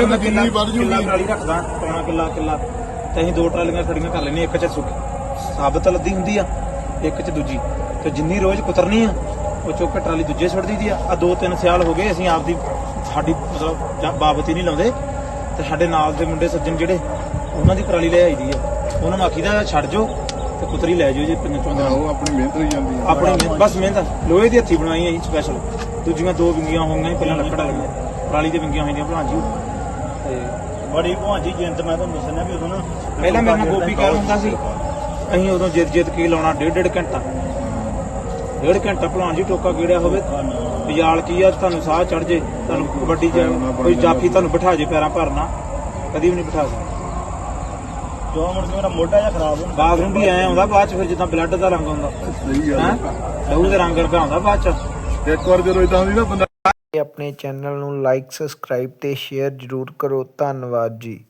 ਮਿਹਨਤ ਕਿੱਲਾ ਵੱਧ ਕਿੱਲਾ ਜੂਗੀ ਟਰਾਲੀ ਰੱਖਦਾ ਪੌਣਾ ਕਿੱਲਾ ਕਿੱਲਾ। ਤੇ ਅਸੀਂ ਦੋ ਟਰਾਲੀਆਂ ਖੜੀਆਂ ਕਰ ਲੈਨੇ ਇੱਕ ਚ ਸੁੱਕ ਸਾਬਤ ਲੱਦੀ ਹੁੰਦੀ ਆ ਇੱਕ ਚ ਦੂਜੀ। ਤੇ ਜਿੰਨੀ ਰੋਜ਼ ਕੁਤਰਨੀ ਆ ਉਹ ਚੁੱਕ ਕੇ ਟਰਾਲੀ ਦੂਜੇ ਸੁੱਟ ਦਈਦੀ ਆ। ਆ ਦੋ ਤਿੰਨ ਸਿਆਲ ਹੋ ਗਏ ਅਸੀਂ ਆਪਦੀ ਸਾਡੀ ਮਤਲਬ ਜਾਂ ਬਾਬਤ ਹੀ ਨਹੀਂ ਲਾਉਂਦੇ। ਤੇ ਸਾਡੇ ਨਾਲ ਦੇ ਮੁੰਡੇ ਸੱਜਣ ਜਿਹੜੇ ਉਹਨਾਂ ਦੀ ਟਰਾਲੀ ਲੈ ਆਈਦੀ ਆ। ਉਹਨਾਂ ਨੂੰ ਆਖੀਦਾ ਛੱਡ ਜਾਓ ਤੇ ਕੁਤਰੀ ਲੈ ਜਾਓ ਜੀ ਪੰਜਾਂ ਚੌਂਦਰਾਂ ਉਹ ਆਪਣੀ ਮਿਹਨਤ ਹੋਈ ਜਾਂਦੀ ਆ। ਆਪਣੀ ਮਿਹਨਤ- ਬਸ ਮਿਹਨਤ ਲੋਹੇ ਦੀ ਹੱਥੀ ਬਣਾਈ ਹੈ ਜੀ ਸਪੈਸ਼ਲ ਦੂਜੀਆਂ ਦੋ ਵਿੰਗੀਆਂ ਹੋਈਆਂ ਸੀ, ਪਹਿਲਾਂ ਲੱਕੜ ਵਾਲੀਆਂ। ਪਰਾਲੀ ਦੇ ਵਿੰਗੀਆਂ ਹੋਈਆਂ ਭਲਾਂ ਜੀ ਤੇ ਬੜੀ ਭਾਂਜੀ ਜਿੰਤ ਮੈਂ ਤੁਹਾਨੂੰ ਦੱਸਣਾ ਵੀ ਉਦੋਂ ਨਾ ਪਹਿਲਾਂ ਮੇਰੇ ਨਾਲ ਗੋਪੀ ਕਾਲ ਹੁੰਦਾ ਸੀ ਅਸੀਂ ਉਦੋਂ ਜਿੱਦ ਜਿੱਦ ਕੇ ਲਾਉਣਾ ਡੇਢ ਡੇਢ ਘੰਟਾ। ਡੇਢ ਘੰਟਾ ਭਲਾਣ ਜੀ ਟੋਕਾ ਗੇੜਿਆ ਹੋਵੇ ਬਿਆਲ ਕੀ ਆ ਤੁਹਾਨੂੰ ਸਾਹ ਚੜ ਜੇ ਤੁਹਾਨੂੰ ਕਬੱਡੀ ਚ ਕੋਈ ਜਾਫੀ ਤੁਹਾਨੂੰ ਬਿਠਾ ਜੇ ਪੈਰਾਂ ਭਰਨਾ ਕਦੀ ਵੀ ਨਹੀਂ ਬਿਠਾ ਸਕਦਾ। ਜੋ ਮੁੜ ਕੇ ਮੇਰਾ ਮੋਢਾ ਜਿਹਾ ਖਰਾਬ ਹੋ ਬਾਥਰੂਮ ਵੀ ਐ ਆਉਂਦਾ ਬਾਅਦ ਚ ਫਿਰ ਜਿੱਦਾਂ ਬਲੱਡ ਦਾ ਰੰਗ ਆਉਂਦਾ। ਸਹੀ ਗੱਲ ਹੈ। ਲਹੂ ਦੇ ਰੰਗ ਵਰਗਾ ਆਉਂਦਾ ਬਾਅਦ ਚ। ਇੱਕ ਵਾਰ ਜਦੋਂ ਇਦਾਂ ਹੁੰਦੀ ਨਾ ਬੰਦਾ ਆਪਣੇ ਚੈਨਲ ਨੂੰ ਲਾਈਕ ਸਬਸਕ੍ਰਾਈਬ ਅਤੇ ਸ਼ੇਅਰ ਜ਼ਰੂਰ ਕਰੋ। ਧੰਨਵਾਦ ਜੀ।